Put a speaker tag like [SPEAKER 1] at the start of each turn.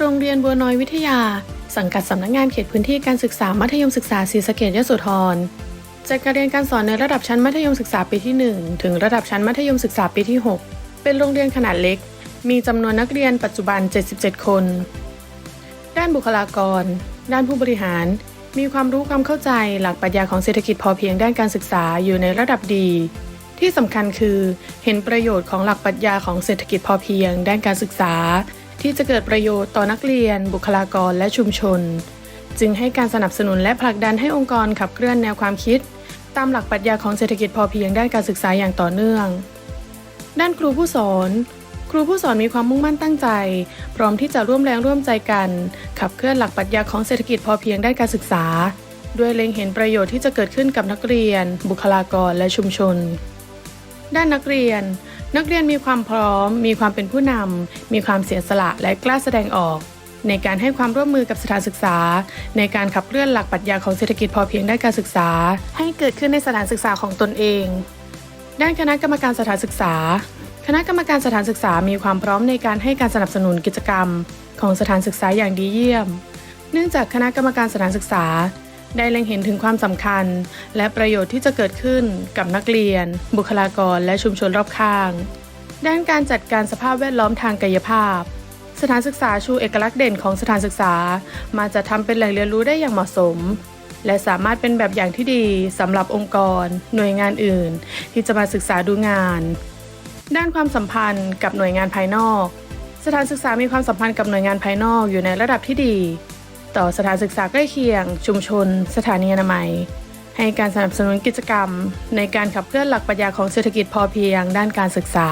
[SPEAKER 1] โรงเรียนบัวน้อยวิทยา สังกัดสำนักงานเขตพื้นที่การศึกษามัธยมศึกษาศรีสะเกษยโสธรจัดการเรียนการสอนในระดับชั้นมัธยมศึกษาปีที่ 1 ถึงระดับชั้นมัธยมศึกษาปีที่ 6 เป็นโรงเรียนขนาดเล็ก มีจำนวนนักเรียนปัจจุบัน 77 คน ด้านบุคลากร ด้านผู้บริหาร มีความรู้ความเข้าใจหลักปรัชญาของเศรษฐกิจพอเพียงด้านการศึกษาอยู่ในระดับดี ที่สำคัญคือเห็นประโยชน์ของหลักปรัชญาของเศรษฐกิจพอเพียง ด้านการศึกษา ที่จะเกิดประโยชน์ต่อนักเรียน บุคลากรและชุมชน จึงให้การสนับสนุนและผลักดันให้องค์กรขับเคลื่อนแนวความคิด ตามหลักปรัชญาของเศรษฐกิจพอเพียงด้านการศึกษาอย่างต่อเนื่อง ด้านครูผู้สอน ครูผู้สอนมีความมุ่งมั่นตั้งใจ พร้อมที่จะร่วมแรงร่วมใจกัน ขับเคลื่อนหลักปรัชญาของเศรษฐกิจพอเพียงด้านการศึกษา ด้วยเล็งเห็นประโยชน์ที่จะเกิดขึ้นกับนักเรียน บุคลากรและชุมชน ด้านนักเรียน นักเรียนมีความพร้อม มีความเป็นผู้นำ มีความเสียสละและกล้าแสดงออก ในการให้ความร่วมมือกับสถานศึกษา ในการขับเคลื่อนหลักปรัชญาของเศรษฐกิจพอเพียงด้านการศึกษา ให้เกิดขึ้นในสถานศึกษาของตนเอง ด้านคณะกรรมการสถานศึกษา คณะกรรมการสถานศึกษามีความพร้อมในการให้การสนับสนุนกิจกรรม ของสถานศึกษาอย่างดีเยี่ยม เนื่องจากคณะกรรมการสถานศึกษา ได้เล็งเห็นถึงความสำคัญ และประโยชน์ที่จะเกิดขึ้นกับนักเรียน บุคลากร และชุมชนรอบข้าง ด้านการจัดการสภาพแวดล้อมทางกายภาพ สถานศึกษาชูเอกลักษณ์เด่นของสถานศึกษา มาจะทำเป็นแหล่งเรียนรู้ได้อย่างเหมาะสม และสามารถเป็นแบบอย่างที่ดีสำหรับองค์กร หน่วยงานอื่น ที่จะมาศึกษาดูงาน ด้านความสัมพันธ์กับหน่วยงานภายนอก สถานศึกษามีความสัมพันธ์กับหน่วยงานภายนอกอยู่ในระดับที่ดี ต่อสถานศึกษาใกล้เคียง ชุมชน สถานีอนามัย ให้การสนับสนุนกิจกรรม ในการขับเคลื่อนหลักปรัชญาของเศรษฐกิจพอเพียง ด้านการศึกษา